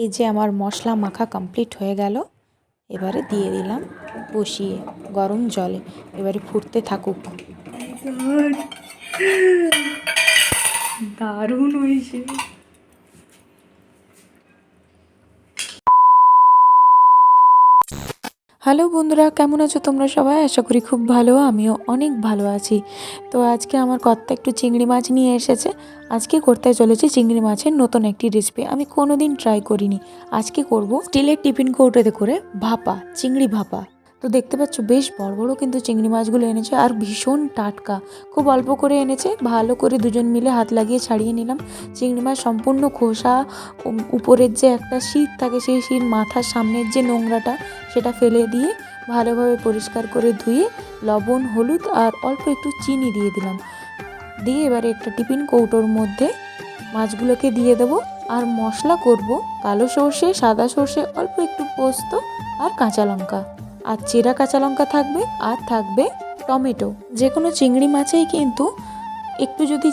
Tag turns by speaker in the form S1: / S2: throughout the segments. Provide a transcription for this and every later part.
S1: এই যে আমার মশলা মাখা কমপ্লিট হয়ে গেল, এবারে দিয়ে দিলাম বসিয়ে গরম জলে, এবারে ফুটতে থাকুক।
S2: দারুণ হয়েছে।
S1: হ্যালো বন্ধুরা, কেমন আছো তোমরা সবাই? আশা করি খুব ভালো, আমিও অনেক ভালো আছি। তো আজকে আমার কর্তা একটু চিংড়ি মাছ নিয়ে এসেছে। আজকে করতে চলেছে চিংড়ি মাছের নতুন একটি রেসিপি আমি কোনো দিন ট্রাই করিনি। আজকে করব স্টিলের টিফিন কৌটোতে করে ভাপা, চিংড়ি ভাপা। তো দেখতে পাচ্ছ বেশ বড় বড় কিন্তু চিংড়ি মাছগুলো এনেছে আর ভীষণ টাটকা। খুব অল্প করে এনেছে, ভালো করে দুজন মিলে হাত লাগিয়ে ছাড়িয়ে নিলাম। চিংড়ি মাছ সম্পূর্ণ খোসা উপরের যে একটা শীত থাকে সেই শীত মাথার সামনের যে নোংরাটা, সেটা ফেলে দিয়ে ভালোভাবে পরিষ্কার করে ধুয়ে লবণ, হলুদ আর অল্প একটু চিনি দিয়ে দিলাম। দিয়ে এবারে একটা টিফিন কৌটোর মধ্যে মাছগুলোকে দিয়ে দেবো আর মশলা করব কালো সর্ষে, সাদা সর্ষে, অল্প একটু পোস্ত আর কাঁচা লঙ্কা। আর চেরা কাঁচা লঙ্কা থাকবে আর থাকবে টমেটো। যে কোনো চিংড়ি মাছেই কিন্তু একটু যদি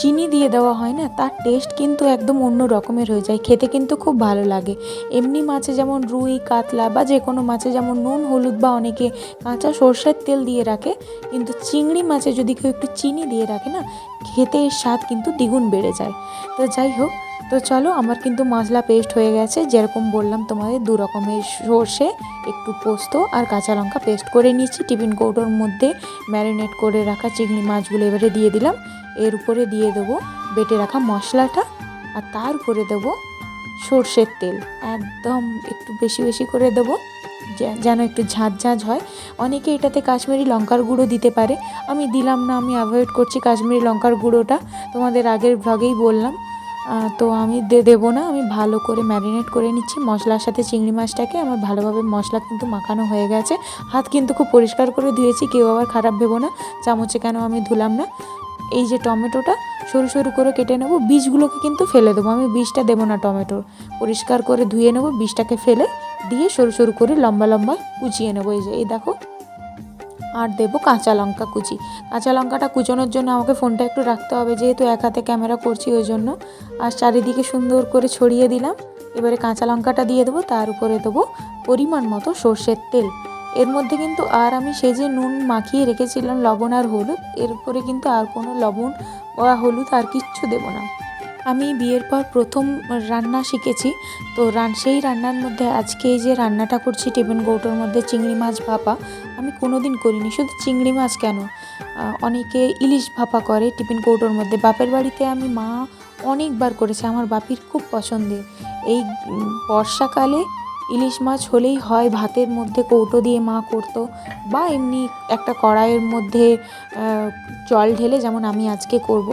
S1: চিনি দিয়ে দেওয়া হয় না, তার টেস্ট কিন্তু একদম অন্য রকমের হয়ে যায়। খেতে কিন্তু খুব ভালো লাগে। এমনি মাছে যেমন রুই, কাতলা বা যে কোনো মাছে যেমন নুন, হলুদ বা অনেকে কাঁচা সর্ষের তেল দিয়ে রাখে, কিন্তু চিংড়ি মাছে যদি কেউ একটু চিনি দিয়ে রাখে না, খেতে এর স্বাদ কিন্তু দ্বিগুণ বেড়ে যায়। তো যাই হোক তো চলো, আমার কিন্তু মশলা পেস্ট হয়ে গেছে। যেরকম বললাম তোমাদের, দু রকমের সর্ষে, একটু পোস্ত আর কাঁচা লঙ্কা পেস্ট করে নিয়েছি। টিফিন কৌটোর মধ্যে ম্যারিনেট করে রাখা চিংড়ি মাছগুলো এবারে দিয়ে দিলাম। এর উপরে দিয়ে দেবো বেটে রাখা মশলাটা আর তার উপরে দেবো সর্ষের তেল। একদম একটু বেশি বেশি করে দেবো যেন একটু ঝাঁঝ ঝাঁঝ হয়। অনেকে এটাতে কাশ্মীরি লঙ্কার গুঁড়ো দিতে পারে। আমি দিলাম না, আমি অ্যাভয়েড করছি কাশ্মীরি লঙ্কার গুঁড়োটা। তোমাদের আগের ভ্লগেই বললাম। তো আমি দে দেবো না, আমি ভালো করে ম্যারিনেট করে নিচ্ছি। মশলার সাথে চিংড়ি মাছটাকে আমার ভালোভাবে মশলা কিন্তু মাখানো হয়ে গেছে। হাত কিন্তু খুব পরিষ্কার করে ধুয়েছি, কেউ আবার খারাপ ভেবো না, চামচে কেন আমি ধুলাম না। এই যে টমেটোটা, সরু সরু করে কেটে নেব, বীজগুলোকে কিন্তু ফেলে দেবো। আমি বীজটা দেবো না টমেটোর পরিষ্কার করে ধুয়ে নেব, বীজটাকে ফেলে দিয়ে সরু সরু করে লম্বা লম্বা কুচিয়ে নেব। এই যে, এই দেখো আর দেবো কাঁচা লঙ্কা কুচি। কাঁচা লঙ্কাটা কুচোনোর জন্য আমাকে ফোনটা একটু রাখতে হবে, যেহেতু এক হাতে ক্যামেরা করছি ওই জন্য। আর চারিদিকে সুন্দর করে ছড়িয়ে দিলাম। এবারে কাঁচা লঙ্কাটা দিয়ে দেবো, তার উপরে দেবো পরিমাণ মতো সর্ষের তেল। এর মধ্যে কিন্তু আর আমি সেই যে নুন মাখিয়ে রেখেছিলাম, লবণ আর হলুদ, এর উপরে কিন্তু আর কোনো লবণ বা হলুদ আর কিচ্ছু দেবো না। আমি বিয়ের পর প্রথম রান্না শিখেছি। তো রান, সেই রান্নার মধ্যে আজকে এই যে রান্নাটা করছি টিফিন কৌটোর মধ্যে চিংড়ি মাছ ভাপা, আমি কোনো দিন করিনি। শুধু চিংড়ি মাছ কেন? অনেকে ইলিশ ভাপা করে টিফিন কৌটোর মধ্যে। বাপের বাড়িতে আমি মা অনেকবার করেছে, আমার বাপির খুব পছন্দের এই বর্ষাকালে ইলিশ মাছ হলেই হয়, ভাতের মধ্যে কৌটো দিয়ে মা করতো বা এমনি একটা কড়াইয়ের মধ্যে জল ঢেলে যেমন আমি আজকে করব।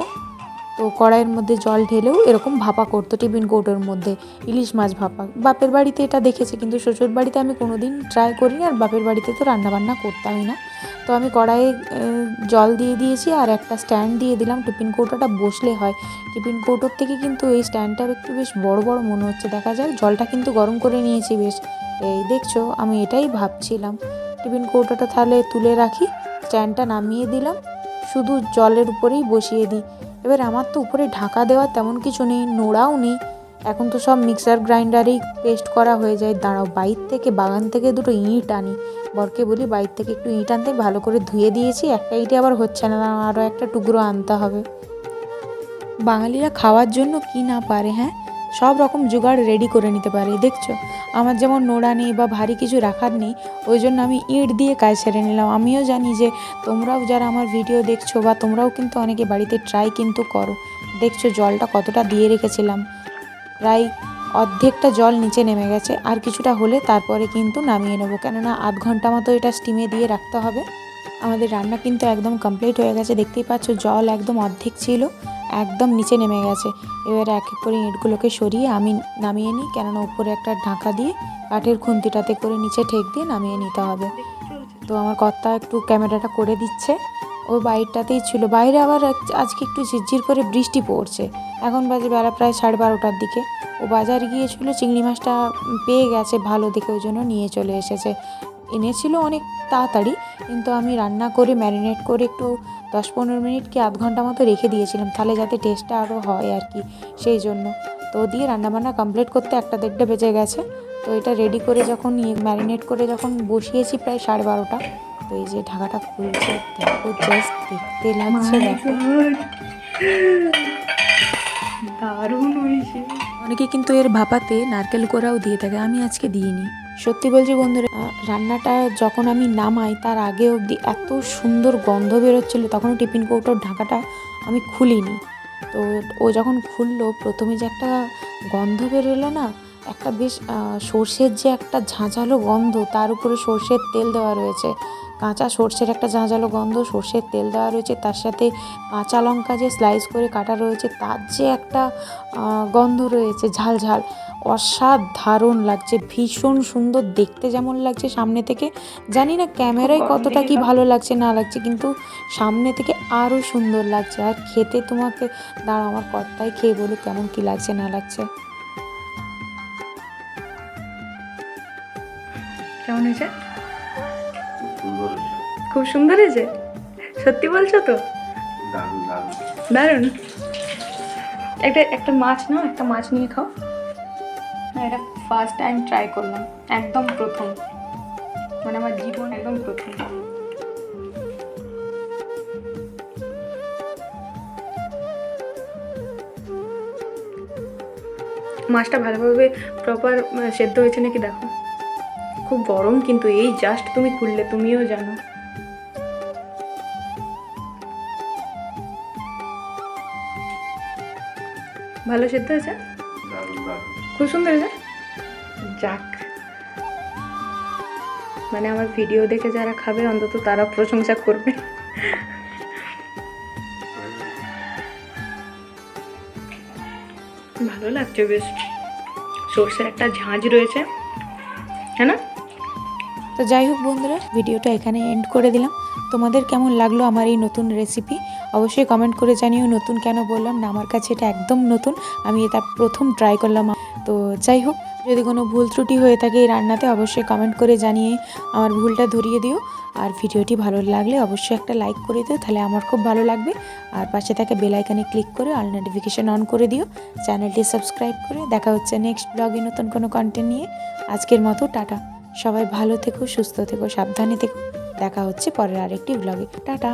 S1: তো কড়াইয়ের মধ্যে জল ঢেলেও এরকম ভাপা করতো, টিফিন কৌটোর মধ্যে, ইলিশ মাছ ভাপা। বাপের বাড়িতে এটা দেখেছি, কিন্তু শ্বশুর বাড়িতে আমি কোনো দিন ট্রাই করিনি আর বাপের বাড়িতে তো রান্নাবান্না করতামই না। তো আমি কড়াইয়ে জল দিয়ে দিয়েছি আর একটা স্ট্যান্ড দিয়ে দিলাম। টিফিন কৌটোটা বসলে হয়। টিফিন কৌটোর থেকে কিন্তু এই স্ট্যান্ডটা একটু বেশ বড় বড় মনে হচ্ছে। দেখা যাক, জলটা কিন্তু গরম করে নিয়েছি বেশ। এই দেখছ, আমি এটাই ভাবছিলাম। টিফিন কৌটোটা তাহলে তুলে রাখি। স্ট্যান্ডটা নামিয়ে দিলাম। শুধু জলের উপরেই বসিয়ে দিই। এবার আমার তো উপরে ঢাকা দেওয়া তেমন কিছু নেই, নোড়াও নেই। এখন তো সব মিক্সার গ্রাইন্ডারেই পেস্ট করা হয়ে যায়। দাঁড়াও, বাইর থেকে বাগান থেকে দুটো ইঁট আনি। বরকে বলি বাইর থেকে একটু ইঁট আনতে, ভালো করে ধুয়ে দিয়েছি। একটা ইটে আবার হচ্ছে না আরও একটা টুকরো আনতে হবে। বাঙালিরা খাওয়ার জন্য কি না পারে হ্যাঁ? সব রকম জোগাড় রেডি করে নিতে পারে, দেখছ? আমার যেমন নোড়া নেই বা ভারী কিছু রাখার নেই, ওই জন্য আমি ইঁট দিয়ে কাজ সেরে নিলাম। আমিও জানি যে তোমরাও যারা আমার ভিডিও দেখছ বা তোমরাও কিন্তু অনেকে বাড়িতে ট্রাই কিন্তু করো, দেখছ জলটা কতটা দিয়ে রেখেছিলাম। প্রায় অর্ধেকটা জল নিচে নেমে গেছে, আর কিছুটা হলে তারপরে কিন্তু নামিয়ে নেব। কেননা আধ ঘণ্টা মতো এটা স্টিমে দিয়ে রাখতে হবে। আমাদের রান্না কিন্তু একদম কমপ্লিট হয়ে গেছে, দেখতেই পাচ্ছ জল একদম অর্ধেক ছিল। একদম নিচে নেমে গেছে। এবারে এক এক করে ইঁটগুলোকে সরিয়ে আমি নামিয়ে নিই, কেননা উপরে একটা ঢাকা দিয়ে কাঠের খুন্তিটাতে করে নিচে ঠেক দিয়ে নামিয়ে নিতে হবে। তো আমার কর্তা একটু ক্যামেরাটা করে দিচ্ছে। ও বাইরটাতেই ছিল। বাইরে আবার আজকে একটু ঝিরঝির করে বৃষ্টি পড়ছে। এখন বাজে বেলা প্রায় সাড়ে বারোটার দিকে। ও বাজার গিয়েছিল, চিংড়ি মাছটা পেয়ে গেছে ভালো দেখে, ওই জন্য নিয়ে চলে এসেছে। এনেছিল অনেক তাড়াতাড়ি কিন্তু আমি রান্না করে ম্যারিনেট করে একটু দশ পনেরো মিনিট কি আধ ঘণ্টা মতো রেখে দিয়েছিলাম তাহলে যাতে টেস্টটা আরও হয় আর কি সেই জন্য। তো দিয়ে রান্নাবান্না কমপ্লিট করতে একটা দেড়টা বেজে গেছে তো এটা রেডি করে যখন ম্যারিনেট করে যখন বসিয়েছি প্রায় সাড়ে বারোটা তো এই যে ঢাকাটা খুলছে দেখো জাস্ট দেখতে লাগছে দেখো।
S2: দারুণ হয়েছে।
S1: অনেকে কিন্তু এর ভাপাতে নারকেল কোড়াও দিয়ে থাকে আমি আজকে দিইনি। সত্যি বলছি বন্ধুরা রান্নাটা যখন আমি নামাই, তার আগে অবধি এত সুন্দর গন্ধ বেরোচ্ছিল, তখনও টিফিন কৌটোর ঢাকাটা আমি খুলিনি। তো ও যখন খুললো, প্রথমে যে একটা গন্ধ বেরোলো না, একটা বেশ সর্ষের যে একটা ঝাঁঝালো গন্ধ, তার উপরে সর্ষের তেল দেওয়া রয়েছে। কাঁচা সর্ষের একটা ঝাঁঝালো গন্ধ, সর্ষের তেল দেওয়া রয়েছে, তার সাথে কাঁচা লঙ্কা যে স্লাইস করে কাটা রয়েছে, তার যে একটা গন্ধ রয়েছে ঝাল ঝাল অসাধারণ লাগছে ভীষণ সুন্দর দেখতে যেমন লাগছে সামনে থেকে। জানি না ক্যামেরায় কতটা কি ভালো লাগছে। না লাগছে কিন্তু সামনে থেকে আরও সুন্দর লাগছে। আর খেতে তোমাকে দাঁড়া আমার কর্তাই খেয়ে বলো কেমন কি লাগছে না লাগছে।
S2: কেমন হয়েছে? খুব সুন্দর হয়েছে? সত্যি বলছো তো?
S3: দারুণ।
S2: একটা একটা মাছ নাও একটা মাছ নিয়ে খাও। এটা ফার্স্ট টাইম ট্রাই করলাম। একদম প্রথম। মানে আমার জীবন একদম প্রথম। মাছটা ভালোভাবে প্রপার সেদ্ধ হয়েছে নাকি দেখো? খুব গরম কিন্তু এই জাস্ট তুমি খুললে, তুমিও জানো। ভালো সেদ্ধ হয়েছে? খুব সুন্দর যাক। মানে আমার ভিডিও দেখে যারা খাবে, অন্তত তারা প্রশংসা করবে। ভালো লাগছে বেশ। সর্ষের একটা ঝাঁঝ রয়েছে। হ্যাঁ না?
S1: তো যাই হোক বন্ধুরা, ভিডিওটা এখানে এন্ড করে দিলাম। তোমাদের কেমন লাগল আমার এই নতুন রেসিপি অবশ্যই কমেন্ট করে জানিও নতুন কেন বললাম না, আমার কাছে এটা একদম নতুন। আমি এটা প্রথম ট্রাই করলাম তো যাই হোক, যদি কোনো ভুল ত্রুটি হয়ে থাকে এই রান্নাতে, অবশ্যই কমেন্ট করে জানিয়ে আমার ভুলটা ধরিয়ে দিও। আর ভিডিওটি ভালো লাগলে অবশ্যই একটা লাইক করে দিও, তাহলে আমার খুব ভালো লাগবে। আর পাশে থাকা বেলাইকানে ক্লিক করে অল নোটিফিকেশান অন করে দিও। চ্যানেলটি সাবস্ক্রাইব করে দেখা হচ্ছে নেক্সট ব্লগে নতুন কোনো কন্টেন্ট নিয়ে। আজকের মতো টাটা। সবাই ভালো থেকো, সুস্থ থেকো, সাবধানে থেকো। দেখা হচ্ছে পরের আরেকটি ব্লগে টাটা!